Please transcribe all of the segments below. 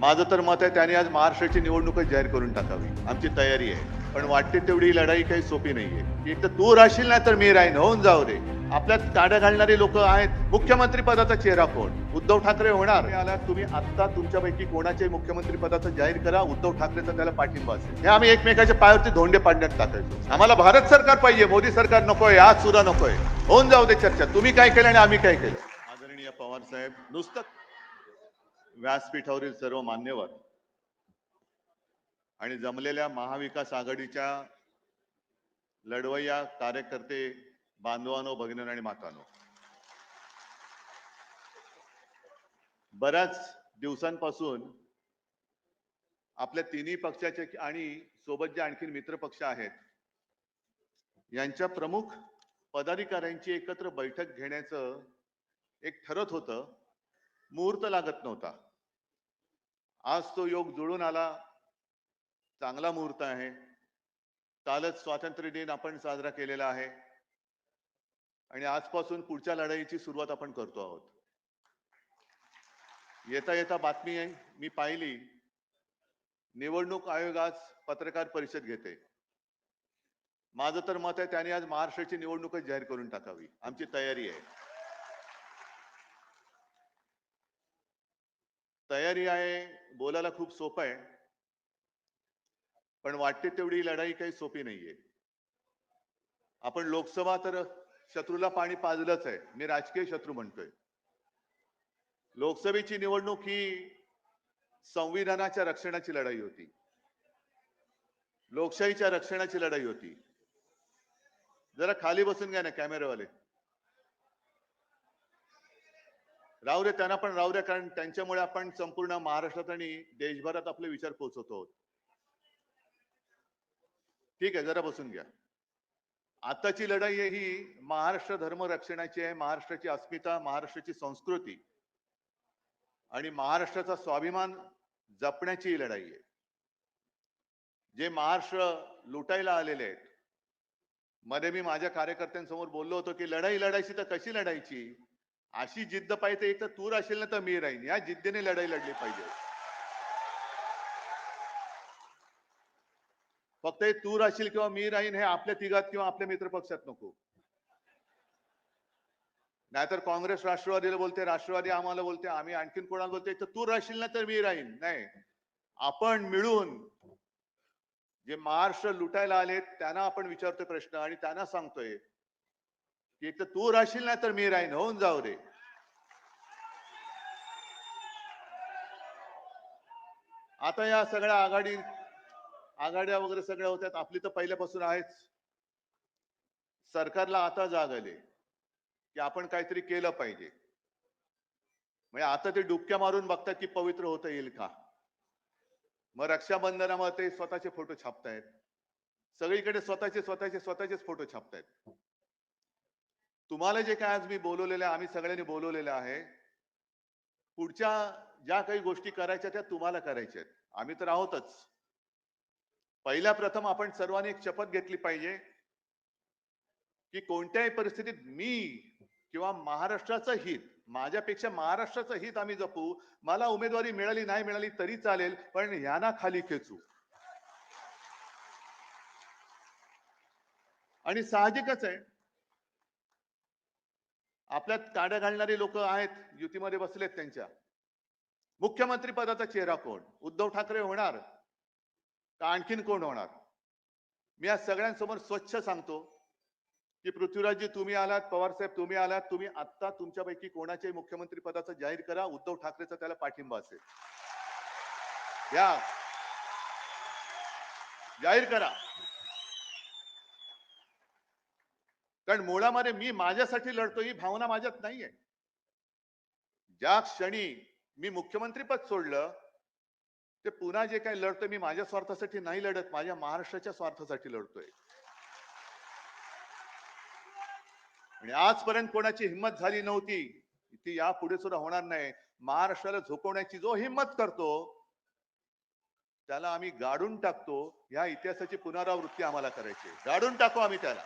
माझं तर मत आहे त्याने आज महाराष्ट्राची निवडणूकच जाहीर करून टाकावी. आमची तयारी आहे. पण वाटते तेवढी लढाई काही सोपी नाहीये. एक तर तू राहशील ना तर मी राहीन. होऊन जाऊ रे आपल्यात ताड्या घालणारे लोक आहेत. मुख्यमंत्री पदाचा चेहरा कोण? उद्धव ठाकरे होणार. आला तुम्ही आता तुमच्यापैकी कोणाच्याही मुख्यमंत्री पदाचा जाहीर करा. उद्धव ठाकरेचा त्याला पाठिंबा असेल. हे आम्ही एकमेकाच्या पायावरती धोंडे पाडण्यात टाकायचो. आम्हाला भारत सरकार पाहिजे. मोदी सरकार नकोय. आज सुद्धा नकोय. होऊन जाऊ दे चर्चा. तुम्ही काय केलं आणि आम्ही काय केलं? आदरणीय पवार साहेब नुसतं व्यासपीठावरील सर्व मान्यवर आणि जमलेल्या महाविकास आघाडीच्या लढवय्या कार्यकर्ते बांधवानो भगिनीनो आणि मातानो. बऱ्याच दिवसांपासून आपल्या तिन्ही पक्षाचे आणि सोबत जे आणखी मित्र पक्ष आहेत यांच्या प्रमुख पदाधिकाऱ्यांची एकत्र बैठक घेण्याचं एक ठरत होतं. मुहूर्त लागत नव्हता. आज तो योग जुळून आला. चांगला मुहूर्त आहे. कालच स्वातंत्र्य दिन आपण साजरा केलेला आहे. आणि आजपासून पुढच्या लढाईची सुरुवात आपण करतो आहोत. येता येता बातमी आहे. मी पाहिली. निवडणूक आयोग आज पत्रकार परिषद घेते. माझं तर मत आहे त्याने आज महाराष्ट्राची निवडणूकच जाहीर करून टाकावी. आमची तयारी आहे. तयारी आहे बोलायला खूप सोपं आहे. पण वाटते तेवढी लढाई काही सोपी नाहीये. आपण लोकसभा तर शत्रूला पाणी पाजलंच आहे. मी राजकीय शत्रू म्हणतोय. लोकसभेची निवडणूक ही संविधानाच्या रक्षणाची लढाई होती. लोकशाहीच्या रक्षणाची लढाई होती. जरा खाली बसून घ्या ना कॅमेरावाले. राहू दे त्यांना पण राहू द्या कारण त्यांच्यामुळे आपण संपूर्ण महाराष्ट्रात आणि देशभरात आपले विचार पोहोचवतो ठीक आहे जरा बसून घ्या. आताची लढाई आहे ही महाराष्ट्र धर्म रक्षणाची आहे महाराष्ट्राची अस्मिता महाराष्ट्राची संस्कृती आणि महाराष्ट्राचा स्वाभिमान जपण्याची ही लढाई आहे. जे महाराष्ट्र लुटायला आलेले आहेत मध्ये मी माझ्या कार्यकर्त्यांसमोर बोललो होतो की लढाई लढायची तर कशी लढायची? अशी जिद्द पाहिजे एक तर तू राहशील ना तर मी राहीन. या जिद्दीने लढाई लढली पाहिजे. फक्त हे तू राहशील किंवा मी राहीन हे आपल्या तिघात किंवा आपल्या मित्र पक्षात नको. नाहीतर काँग्रेस राष्ट्रवादीला बोलते राष्ट्रवादी आम्हाला बोलते आम्ही आणखीन कोणाला बोलते? तर तू राहशील ना तर मी राहीन. नाही. आपण मिळून जे महाराष्ट्र लुटायला आले त्यांना आपण विचारतोय प्रश्न आणि त्यांना सांगतोय. की एक तर तू राहशील ना तर मी राहीन. होऊन जाऊ रे आता या सगळ्या आघाडी आघाड्या वगैरे सगळ्या होत्यात. आपली तर पहिल्यापासून आहेच. सरकारला आता जाग आली की आपण काहीतरी केलं पाहिजे. म्हणजे आता ते डुबक्या मारून बघतात की पवित्र होता येईल का? मग रक्षाबंधनामध्ये ते स्वतःचे फोटो छापतायत. सगळीकडे स्वतःचे स्वतःचे स्वतःचेच फोटो छापतायत. तुम्हाला जे काय आज मी बोलवलेलं आहे आम्ही सगळ्यांनी बोलवलेलं आहे पुढच्या ज्या काही गोष्टी करायच्या त्या तुम्हाला करायच्या आहेत. आम्ही तर आहोतच. पहिल्या प्रथम आपण सर्वांनी एक शपथ घेतली पाहिजे की कोणत्याही परिस्थितीत मी किंवा महाराष्ट्राचं हित माझ्यापेक्षा महाराष्ट्राचं हित आम्ही जपू मला उमेदवारी मिळाली नाही मिळाली तरी चालेल पण ह्यांना खाली खेचू. आणि साहजिकच आहे. आपल्यात काड्या घालणारी लोक आहेत युतीमध्ये बसलेत त्यांच्या. मुख्यमंत्री पदाचा चेहरा कोण? उद्धव ठाकरे होणार. का आणखीन कोण होणार? मी आज सगळ्यांसमोर स्वच्छ सांगतो की पृथ्वीराजजी तुम्ही आलात पवारसाहेब तुम्ही आलात तुम्ही आत्ता तुमच्यापैकी कोणाच्याही मुख्यमंत्री पदाचा जाहीर करा उद्धव ठाकरेचा त्याला पाठिंबा असेल. या. जाहीर करा. कारण मुळामध्ये मी माझ्यासाठी लढतो ही भावना माझ्यात नाहीये. ज्या क्षणी मी मुख्यमंत्री पद सोडलं ते पुन्हा जे काही लढतोय मी माझ्या स्वार्थासाठी नाही लढत माझ्या महाराष्ट्राच्या स्वार्थासाठी लढतोय. आणि आजपर्यंत कोणाची हिंमत झाली नव्हती ती या पुढे सुद्धा होणार नाही. महाराष्ट्राला झोपवण्याची जो हिंमत करतो त्याला आम्ही गाडून टाकतो ह्या इतिहासाची पुनरावृत्ती आम्हाला करायची गाडून टाकू आम्ही त्याला.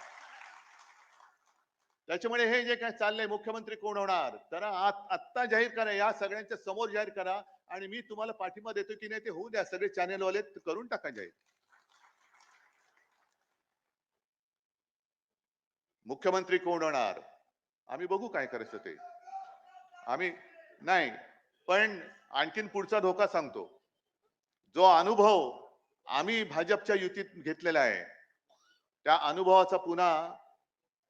त्याच्यामुळे हे जे काय चाललंय मुख्यमंत्री कोण होणार? तर आत्ता जाहीर करा या सगळ्यांच्या समोर जाहीर करा आणि मी तुम्हाला पाठिंबा देतो की नाही ते होऊ द्या सगळे चॅनेलवाले करून टाका जाईल मुख्यमंत्री कोण होणार? आम्ही बघू काय करायचं ते. आम्ही नाही पण आणखीन पुढचा धोका सांगतो. जो अनुभव आम्ही भाजपच्या युतीत घेतलेला आहे त्या अनुभवाचा पुन्हा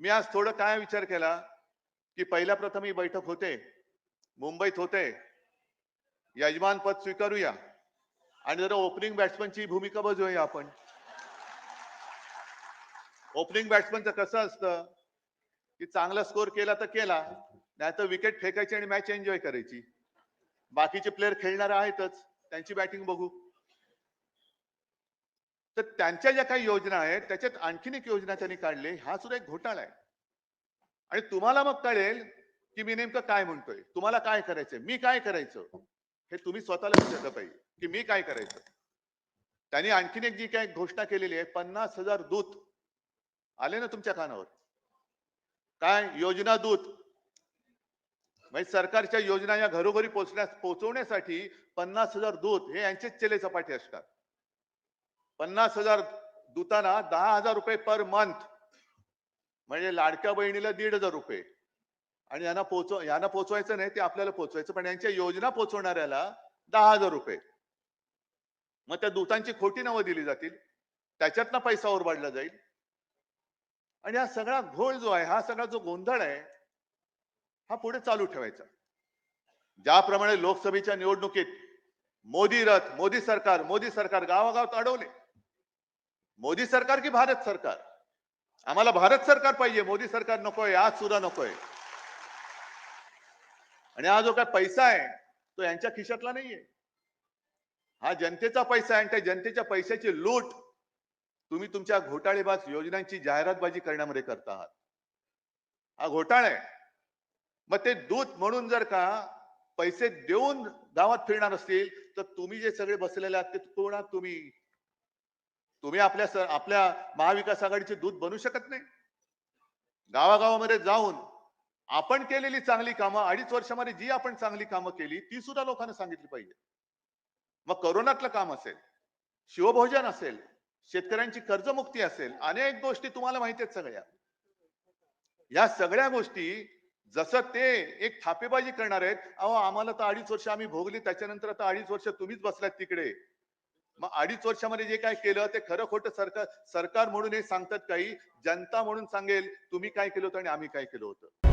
मी आज थोडं काय विचार केला की पहिल्या प्रथम ही बैठक होते मुंबईत होते यजमान पद स्वीकारूया आणि जरा ओपनिंग बॅट्समनची भूमिका बजूया आपण. ओपनिंग बॅट्समनचं कसं असतं की चांगला स्कोर केला तर केला नाही तर विकेट फेकायची आणि मॅच एन्जॉय करायची. बाकीचे प्लेअर खेळणार आहेतच त्यांची बॅटिंग बघू. तर त्यांच्या ज्या काही योजना आहेत त्याच्यात आणखीन एक योजना त्यांनी काढली हा सुद्धा एक घोटाळा आहे. आणि तुम्हाला मग कळेल की मी नेमकं काय म्हणतोय. तुम्हाला काय करायचंय? मी काय करायचं? हे तुम्ही स्वतःला विचारलं पाहिजे की मी काय करायचं? त्यांनी आणखीन एक जी काही घोषणा केलेली आहे पन्नास हजार दूत आले ना तुमच्या कानावर? काय? योजना दूत. म्हणजे सरकारच्या योजना या घरोघरी पोहोचण्यास पोहोचवण्यासाठी पन्नास हजार दूत हे यांचेच चेले चपाटी असतात. पन्नास हजार दुताना दहा हजार रुपये पर मंथ म्हणजे लाडक्या बहिणीला दीड हजार रुपये. आणि यांना पोचव यांना पोचवायचं नाही ते आपल्याला पोचवायचं पण यांच्या योजना पोचवणाऱ्याला दहा हजार रुपये. मग त्या दूतांची खोटी नावं दिली जातील त्याच्यातनं पैसा ओरबाडला जाईल. आणि हा सगळा घोळ जो आहे हा सगळा जो गोंधळ आहे हा पुढे चालू ठेवायचा. ज्याप्रमाणे लोकसभेच्या निवडणुकीत मोदी रथ मोदी सरकार मोदी सरकार गावागावात अडवले. मोदी सरकार की भारत सरकार? आम्हाला भारत सरकार पाहिजे. मोदी सरकार नकोय आज सुद्धा नकोय. आणि हा जो काय पैसा आहे तो यांच्या खिशातला नाहीये. हा जनतेचा पैसा आहे आणि त्या जनतेच्या पैशाची लूट तुम्ही तुमच्या घोटाळेबाज योजनांची जाहिरातबाजी करण्यामध्ये करता आहात. हा घोटाळा आहे. मग ते दूत म्हणून जर का पैसे देऊन गावात फिरणार असतील तर तुम्ही जे सगळे बसलेले आहात ते कोण तुम्ही तुम्ही आपल्या सर आपल्या महाविकास आघाडीचे दूध बनू शकत नाही. गावागावामध्ये जाऊन आपण केलेली चांगली कामं अडीच वर्षामध्ये जी आपण चांगली कामं केली ती सुद्धा लोकांना सांगितली पाहिजे. मग करोनातलं काम असेल शिवभोजन असेल शेतकऱ्यांची कर्जमुक्ती असेल अनेक गोष्टी तुम्हाला माहिती आहेत सगळ्या. या सगळ्या गोष्टी जसं ते एक थापेबाजी करणार आहेत अहो आम्हाला तर अडीच वर्ष आम्ही भोगली त्याच्यानंतर आता अडीच वर्ष तुम्हीच बसलात तिकडे. मग अडीच वर्षामध्ये जे काय केलं ते खरं खोटं सरकार सरकार म्हणून हे सांगतात काही जनता म्हणून सांगेल तुम्ही काय केलं होतं आणि आम्ही काय केलं होतं?